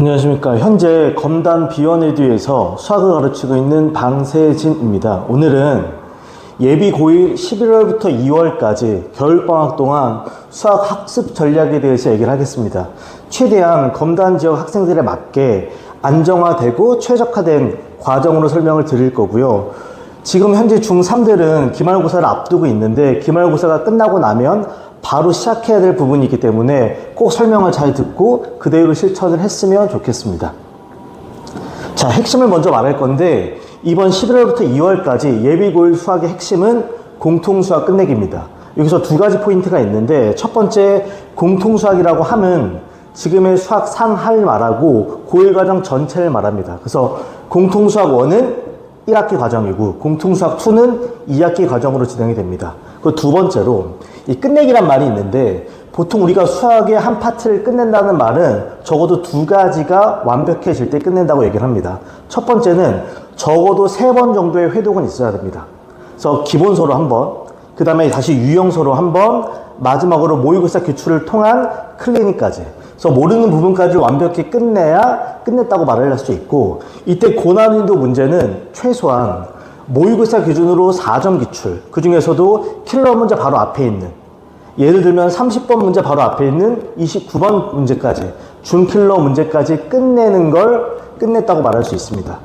안녕하십니까. 현재 검단 비원에듀에서 수학을 가르치고 있는 방세진입니다. 오늘은 예비 고1 11월부터 2월까지 겨울방학 동안 수학 학습 전략에 대해서 얘기를 하겠습니다. 최대한 검단 지역 학생들에 맞게 안정화되고 최적화된 과정으로 설명을 드릴 거고요. 지금 현재 중3들은 기말고사를 앞두고 있는데 기말고사가 끝나고 나면 바로 시작해야 될 부분이 있기 때문에 꼭 설명을 잘 듣고 그대로 실천을 했으면 좋겠습니다. 자, 핵심을 먼저 말할 건데 이번 11월부터 2월까지 예비고일 수학의 핵심은 공통수학 끝내기입니다. 여기서 두 가지 포인트가 있는데 첫 번째 공통수학이라고 하면 지금의 수학 상할 말하고 고1 과정 전체를 말합니다. 그래서 공통수학 1은 1학기 과정이고 공통수학 2는 2학기 과정으로 진행이 됩니다. 그 두 번째로 이 끝내기란 말이 있는데 보통 우리가 수학의 한 파트를 끝낸다는 말은 적어도 두 가지가 완벽해질 때 끝낸다고 얘기를 합니다. 첫 번째는 적어도 세 번 정도의 회독은 있어야 됩니다. 그래서 기본서로 한 번, 그 다음에 다시 유형서로 한 번, 마지막으로 모의고사 기출을 통한 클리닉까지. 그래서 모르는 부분까지 완벽히 끝내야 끝냈다고 말을 할 수 있고, 이때 고난이도 문제는 최소한 모의고사 기준으로 4점 기출, 그 중에서도 킬러 문제 바로 앞에 있는, 예를 들면 30번 문제 바로 앞에 있는 29번 문제까지, 준킬러 문제까지 끝내는 걸 끝냈다고 말할 수 있습니다.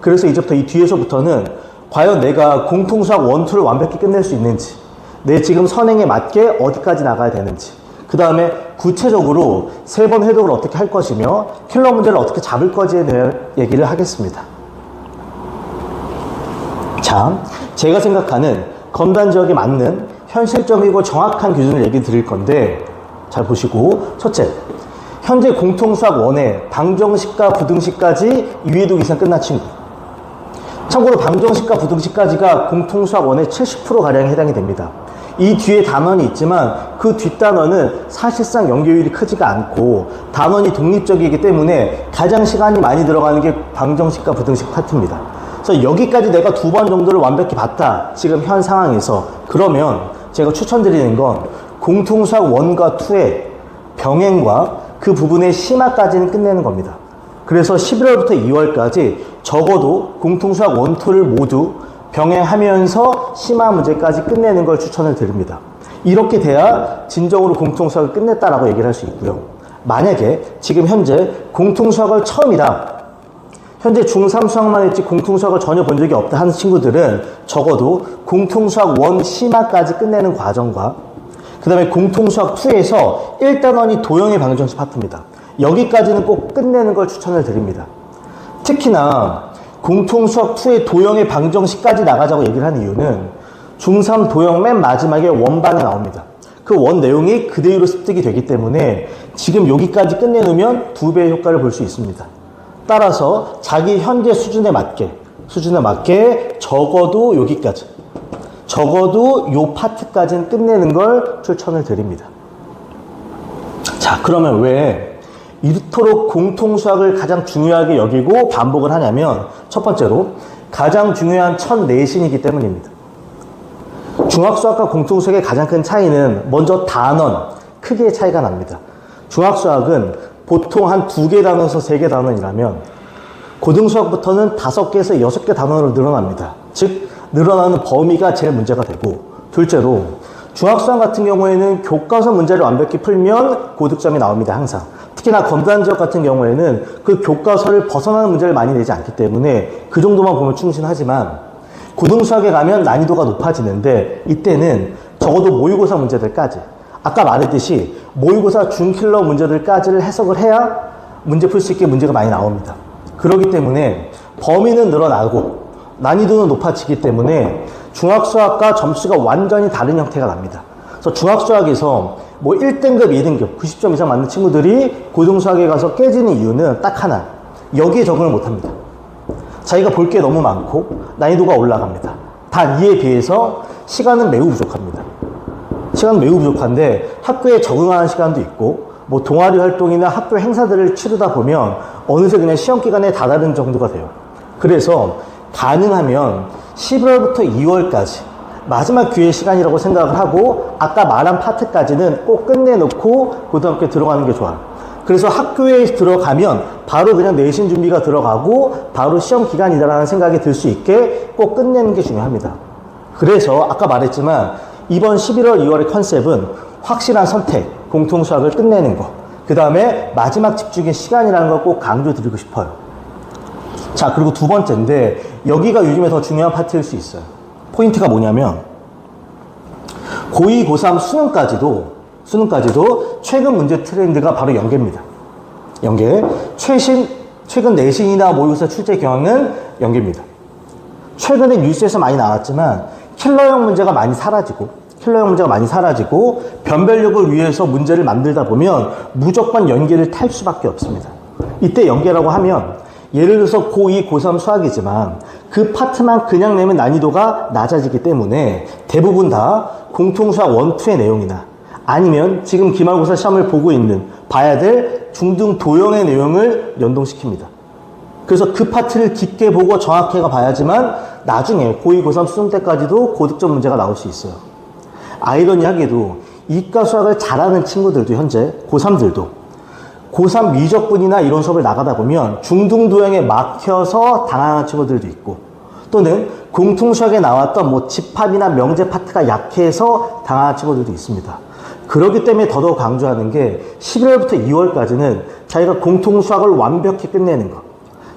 그래서 이제부터 이 뒤에서부터는 과연 내가 공통수학 원투를 완벽히 끝낼 수 있는지, 내 지금 선행에 맞게 어디까지 나가야 되는지, 그 다음에 구체적으로 세번 해독을 어떻게 할 것이며 킬러 문제를 어떻게 잡을 것에 대한 얘기를 하겠습니다. 자, 제가 생각하는 검단 지역에 맞는 현실적이고 정확한 기준을 얘기 드릴 건데 잘 보시고 첫째, 현재 공통수학 원에 방정식과 부등식까지 2회독 이상 끝난 친구 참고로 방정식과 부등식까지가 공통수학 원의 70%가량 해당이 됩니다. 이 뒤에 단원이 있지만 그 뒷단원은 사실상 연결율이 크지가 않고 단원이 독립적이기 때문에 가장 시간이 많이 들어가는 게 방정식과 부등식 파트입니다. 그래서 여기까지 내가 두 번 정도를 완벽히 봤다. 지금 현 상황에서. 그러면 제가 추천드리는 건 공통수학 1과 2의 병행과 그 부분의 심화까지는 끝내는 겁니다. 그래서 11월부터 2월까지 적어도 공통수학 1, 2를 모두 병행하면서 심화 문제까지 끝내는 걸 추천을 드립니다. 이렇게 돼야 진정으로 공통수학을 끝냈다라고 얘기를 할 수 있고요. 만약에 지금 현재 공통수학을 처음이다. 현재 중3 수학만 했지 공통수학을 전혀 본 적이 없다 하는 친구들은 적어도 공통수학 1 심화까지 끝내는 과정과 그 다음에 공통수학 2에서 1단원이 도형의 방정식 파트입니다. 여기까지는 꼭 끝내는 걸 추천을 드립니다. 특히나 공통수학 2의 도형의 방정식까지 나가자고 얘기를 하는 이유는 중3 도형 맨 마지막에 원반이 나옵니다. 그 원 내용이 그대로 습득이 되기 때문에 지금 여기까지 끝내놓으면 두 배의 효과를 볼 수 있습니다. 따라서 자기 현재 수준에 맞게 수준에 맞게 적어도 여기까지 적어도 요 파트까지는 끝내는 걸 추천을 드립니다. 자 그러면 왜 이토록 공통수학을 가장 중요하게 여기고 반복을 하냐면 첫 번째로 가장 중요한 첫 내신이기 때문입니다. 중학수학과 공통수학의 가장 큰 차이는 먼저 단원, 크기의 차이가 납니다. 중학수학은 보통 한 두 개 단원에서 세 개 단원이라면 고등수학부터는 다섯 개에서 여섯 개 단원으로 늘어납니다. 즉, 늘어나는 범위가 제일 문제가 되고, 둘째로 중학수학 같은 경우에는 교과서 문제를 완벽히 풀면 고득점이 나옵니다, 항상. 특히나 검단 지역 같은 경우에는 그 교과서를 벗어나는 문제를 많이 내지 않기 때문에 그 정도만 보면 충신하지만 고등수학에 가면 난이도가 높아지는데 이때는 적어도 모의고사 문제들까지 아까 말했듯이 모의고사 준킬러 문제들까지를 해석을 해야 문제 풀 수 있게 문제가 많이 나옵니다. 그렇기 때문에 범위는 늘어나고 난이도는 높아지기 때문에 중학수학과 점수가 완전히 다른 형태가 납니다. 그래서 중학수학에서 뭐 1등급, 2등급, 90점 이상 맞는 친구들이 고등수학에 가서 깨지는 이유는 딱 하나. 여기에 적응을 못 합니다. 자기가 볼 게 너무 많고 난이도가 올라갑니다. 단 이에 비해서 시간은 매우 부족합니다. 시간은 매우 부족한데 학교에 적응하는 시간도 있고 뭐 동아리 활동이나 학교 행사들을 치르다 보면 어느새 그냥 시험 기간에 다다른 정도가 돼요. 그래서 가능하면 11월부터 2월까지 마지막 기회 시간이라고 생각을 하고 아까 말한 파트까지는 꼭 끝내놓고 고등학교에 들어가는 게 좋아요. 그래서 학교에 들어가면 바로 그냥 내신 준비가 들어가고 바로 시험 기간이다라는 생각이 들 수 있게 꼭 끝내는 게 중요합니다. 그래서 아까 말했지만 이번 11월 2월의 컨셉은 확실한 선택, 공통 수학을 끝내는 거. 그 다음에 마지막 집중의 시간이라는 걸 꼭 강조 드리고 싶어요. 자, 그리고 두 번째인데 여기가 요즘에 더 중요한 파트일 수 있어요. 포인트가 뭐냐면 고2, 고3 수능까지도 수능까지도 최근 문제 트렌드가 바로 연계입니다. 연계. 최신 최근 내신이나 모의고사 출제 경향은 연계입니다. 최근에 뉴스에서 많이 나왔지만 킬러형 문제가 많이 사라지고 킬러형 문제가 많이 사라지고 변별력을 위해서 문제를 만들다 보면 무조건 연계를 탈 수밖에 없습니다. 이때 연계라고 하면 예를 들어서 고2, 고3 수학이지만 그 파트만 그냥 내면 난이도가 낮아지기 때문에 대부분 다 공통수학 1, 2의 내용이나 아니면 지금 기말고사 시험을 보고 있는 봐야 될 중등 도형의 내용을 연동시킵니다. 그래서 그 파트를 깊게 보고 정확하게 봐야지만 나중에 고2, 고3 수능 때까지도 고득점 문제가 나올 수 있어요. 아이러니하게도 이과 수학을 잘하는 친구들도 현재 고3들도 고3 미적분이나 이런 수업을 나가다 보면 중등 도형에 막혀서 당하는 친구들도 있고 또는 공통 수학에 나왔던 뭐 집합이나 명제 파트가 약해서 당하는 친구들도 있습니다. 그렇기 때문에 더더욱 강조하는 게 11월부터 2월까지는 자기가 공통 수학을 완벽히 끝내는 것.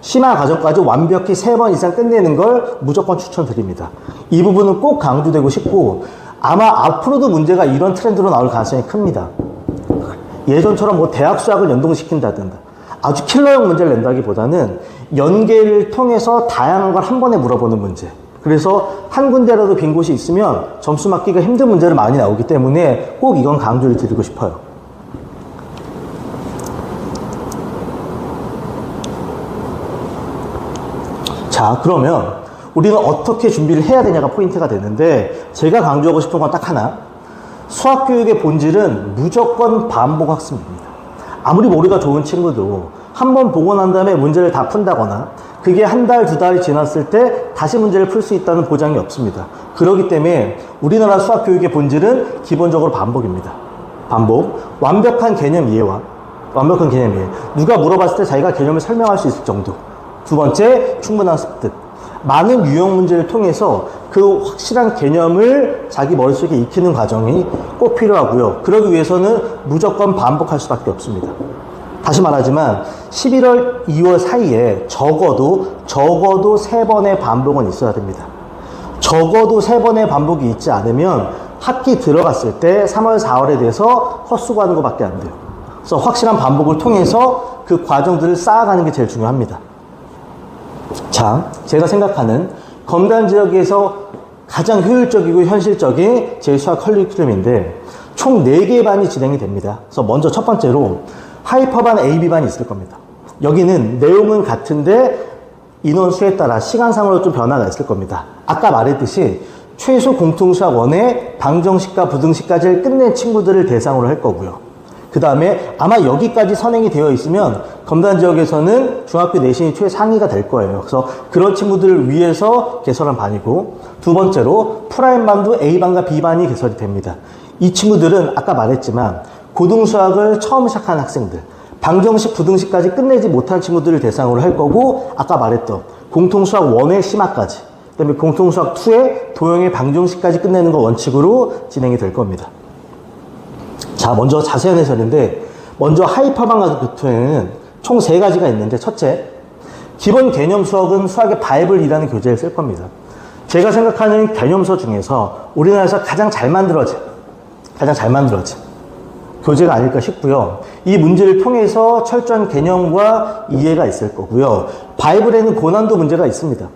심화 과정까지 완벽히 세 번 이상 끝내는 걸 무조건 추천드립니다. 이 부분은 꼭 강조되고 싶고 아마 앞으로도 문제가 이런 트렌드로 나올 가능성이 큽니다. 예전처럼 뭐 대학 수학을 연동시킨다든가 아주 킬러형 문제를 낸다기보다는 연계를 통해서 다양한 걸 한 번에 물어보는 문제. 그래서 한 군데라도 빈 곳이 있으면 점수 맞기가 힘든 문제를 많이 나오기 때문에 꼭 이건 강조를 드리고 싶어요. 자, 그러면 우리는 어떻게 준비를 해야 되냐가 포인트가 되는데 제가 강조하고 싶은 건 딱 하나. 수학 교육의 본질은 무조건 반복 학습입니다. 아무리 머리가 좋은 친구도 한 번 보고 난 다음에 문제를 다 푼다거나 그게 한 달, 두 달이 지났을 때 다시 문제를 풀 수 있다는 보장이 없습니다. 그렇기 때문에 우리나라 수학 교육의 본질은 기본적으로 반복입니다. 반복. 완벽한 개념 이해와 완벽한 개념 이해. 누가 물어봤을 때 자기가 개념을 설명할 수 있을 정도. 두 번째, 충분한 습득. 많은 유형 문제를 통해서 그 확실한 개념을 자기 머릿속에 익히는 과정이 꼭 필요하고요. 그러기 위해서는 무조건 반복할 수밖에 없습니다. 다시 말하지만 11월, 2월 사이에 적어도 적어도 세 번의 반복은 있어야 됩니다. 적어도 세 번의 반복이 있지 않으면 학기 들어갔을 때 3월, 4월에 대해서 헛수고하는 것밖에 안 돼요. 그래서 확실한 반복을 통해서 그 과정들을 쌓아가는 게 제일 중요합니다. 자, 제가 생각하는 검단 지역에서 가장 효율적이고 현실적인 제 수학 커리큘럼인데 총 4개의 반이 진행이 됩니다. 그래서 먼저 첫 번째로 하이퍼반 AB반이 있을 겁니다. 여기는 내용은 같은데 인원수에 따라 시간상으로 좀 변화가 있을 겁니다. 아까 말했듯이 최소 공통수학 원의 방정식과 부등식까지를 끝낸 친구들을 대상으로 할 거고요. 그 다음에 아마 여기까지 선행이 되어 있으면 검단 지역에서는 중학교 내신이 최상위가 될 거예요. 그래서 그런 친구들을 위해서 개설한 반이고 두 번째로 프라임 반도 A반과 B반이 개설이 됩니다. 이 친구들은 아까 말했지만 고등수학을 처음 시작한 학생들 방정식, 부등식까지 끝내지 못한 친구들을 대상으로 할 거고 아까 말했던 공통수학 1의 심화까지 그다음에 공통수학 2의 도형의 방정식까지 끝내는 거 원칙으로 진행이 될 겁니다. 자, 먼저 자세한 해설인데, 먼저 하이퍼반 같은 교통에는 총 세 가지가 있는데, 첫째, 기본 개념 수학은 수학의 바이블이라는 교재를 쓸 겁니다. 제가 생각하는 개념서 중에서 우리나라에서 가장 잘 만들어진, 가장 잘 만들어진 교재가 아닐까 싶고요. 이 문제를 통해서 철저한 개념과 이해가 있을 거고요. 바이블에는 고난도 문제가 있습니다.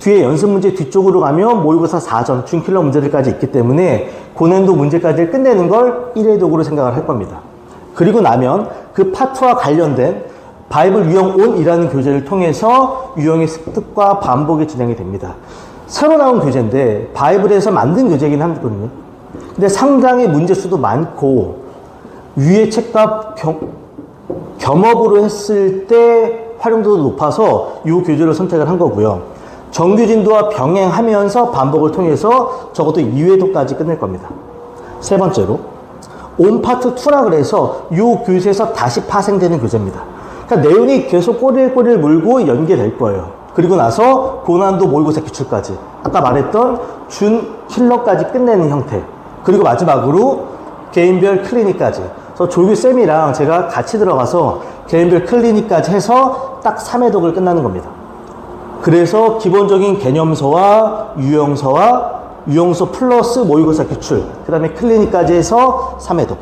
뒤에 연습 문제 뒤쪽으로 가면 모의고사 4전, 준킬러 문제들까지 있기 때문에 고난도 문제까지 끝내는 걸 1회 도구로 생각을 할 겁니다. 그리고 나면 그 파트와 관련된 바이블 유형 온이라는 교재를 통해서 유형의 습득과 반복이 진행이 됩니다. 새로 나온 교재인데 바이블에서 만든 교재이긴 하거든요. 근데 상당히 문제 수도 많고 위의 책과 겸, 겸업으로 했을 때 활용도도 높아서 이 교재를 선택을 한 거고요. 정규 진도와 병행하면서 반복을 통해서 적어도 2회도까지 끝낼 겁니다. 세 번째로 온파트 2라 그래서 이 교재에서 다시 파생되는 교재입니다. 그러니까 내용이 계속 꼬리를 물고 연계될 거예요. 그리고 나서 고난도 모의고사 기출까지 아까 말했던 준 힐러까지 끝내는 형태 그리고 마지막으로 개인별 클리닉까지 그래서 조규 쌤이랑 제가 같이 들어가서 개인별 클리닉까지 해서 딱 3회독을 끝나는 겁니다. 그래서 기본적인 개념서와 유형서와 유형서 플러스 모의고사 기출 그 다음에 클리닉까지 해서 3회독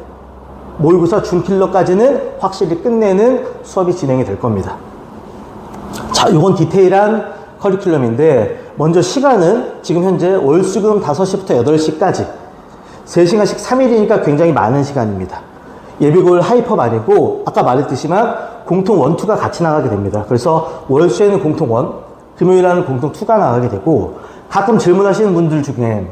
모의고사 준킬러까지는 확실히 끝내는 수업이 진행이 될 겁니다. 자, 이건 디테일한 커리큘럼인데 먼저 시간은 지금 현재 월수금 5시부터 8시까지 3시간씩 3일이니까 굉장히 많은 시간입니다. 예비고일 하이퍼 아니고 아까 말했듯이만 공통 원, 투가 같이 나가게 됩니다. 그래서 월수에는 공통 원, 금요일에는 공통 투가 나가게 되고 가끔 질문하시는 분들 중에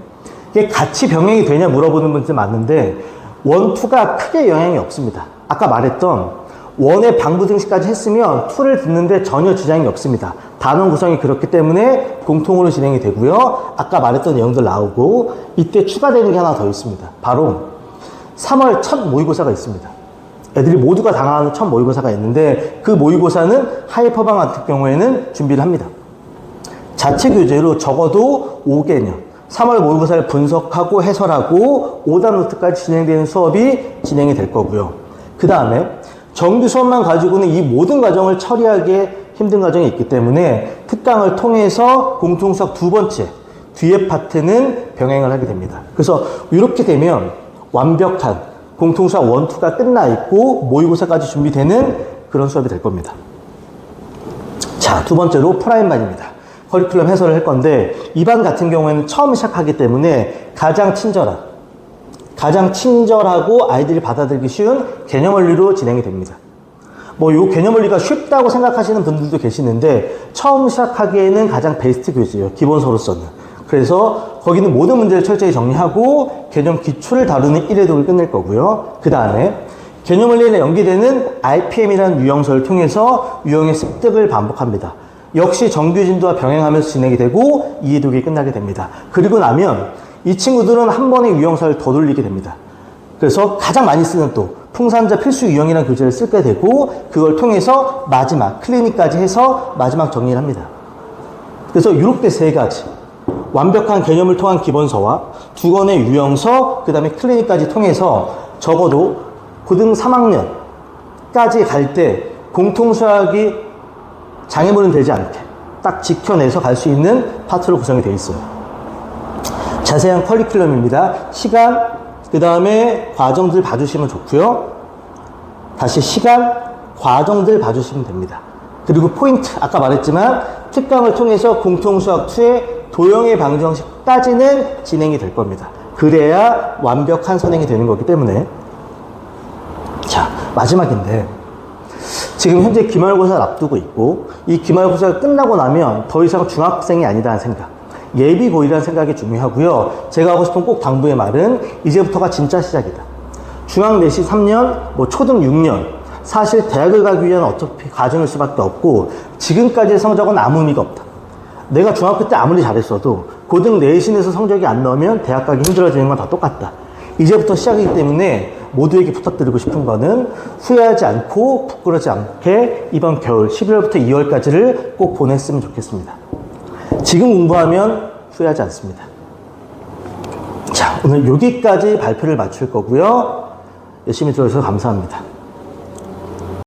이게 같이 병행이 되냐 물어보는 분들 많은데 원, 투가 크게 영향이 없습니다. 아까 말했던 원의 방부 등식까지 했으면 투를 듣는데 전혀 지장이 없습니다. 단원 구성이 그렇기 때문에 공통으로 진행이 되고요. 아까 말했던 내용들 나오고 이때 추가되는 게 하나 더 있습니다. 바로 3월 첫 모의고사가 있습니다. 애들이 모두가 당하는 첫 모의고사가 있는데 그 모의고사는 하이퍼방 같은 경우에는 준비를 합니다. 자체 교재로 적어도 5개년 3월 모의고사를 분석하고 해설하고 오답 노트까지 진행되는 수업이 진행이 될 거고요. 그 다음에 정규 수업만 가지고는 이 모든 과정을 처리하기에 힘든 과정이 있기 때문에 특강을 통해서 공통수학 두 번째 뒤에 파트는 병행을 하게 됩니다. 그래서 이렇게 되면 완벽한 공통수학 원, 투가 끝나 있고 모의고사까지 준비되는 그런 수업이 될 겁니다. 자, 두 번째로 프라임반입니다. 커리큘럼 해설을 할 건데 이반 같은 경우에는 처음 시작하기 때문에 가장 친절한 가장 친절하고 아이들이 받아들이기 쉬운 개념 원리로 진행이 됩니다. 뭐 요 개념 원리가 쉽다고 생각하시는 분들도 계시는데 처음 시작하기에는 가장 베스트 교재예요. 기본서로서는. 그래서 거기는 모든 문제를 철저히 정리하고 개념 기초를 다루는 1회독을 끝낼 거고요. 그 다음에 개념 원리에 연기되는 RPM이라는 유형서를 통해서 유형의 습득을 반복합니다. 역시 정규 진도와 병행하면서 진행이 되고 이해독이 끝나게 됩니다. 그리고 나면 이 친구들은 한 번의 유형서를 더 돌리게 됩니다. 그래서 가장 많이 쓰는 또 풍산자 필수 유형이라는 교재를 쓰게 되고 그걸 통해서 마지막 클리닉까지 해서 마지막 정리를 합니다. 그래서 이렇게 세 가지 완벽한 개념을 통한 기본서와 두 권의 유형서 그 다음에 클리닉까지 통해서 적어도 고등 3학년까지 갈 때 공통수학이 장애물은 되지 않게 딱 지켜내서 갈 수 있는 파트로 구성이 되어 있어요. 자세한 커리큘럼입니다. 시간, 그 다음에 과정들 봐주시면 좋고요. 다시 시간, 과정들 봐주시면 됩니다. 그리고 포인트, 아까 말했지만 특강을 통해서 공통수학 2의 도형의 방정식까지는 진행이 될 겁니다. 그래야 완벽한 선행이 되는 거기 때문에 자, 마지막인데 지금 현재 기말고사를 앞두고 있고 이 기말고사가 끝나고 나면 더 이상 중학생이 아니다는 생각 예비고이라는 생각이 중요하고요. 제가 하고 싶은 꼭 당부의 말은 이제부터가 진짜 시작이다. 중학 내시 3년 뭐 초등 6년. 사실 대학을 가기 위한 어차피 과정일 수밖에 없고 지금까지의 성적은 아무 의미가 없다. 내가 중학교 때 아무리 잘했어도 고등 내신에서 성적이 안 나오면 대학 가기 힘들어지는 건 다 똑같다 이제부터 시작이기 때문에 모두에게 부탁드리고 싶은 거는 후회하지 않고 부끄러지 않게 이번 겨울 11월부터 2월까지를 꼭 보냈으면 좋겠습니다. 지금 공부하면 후회하지 않습니다. 자, 오늘 여기까지 발표를 마칠 거고요. 열심히 들어주셔서 감사합니다.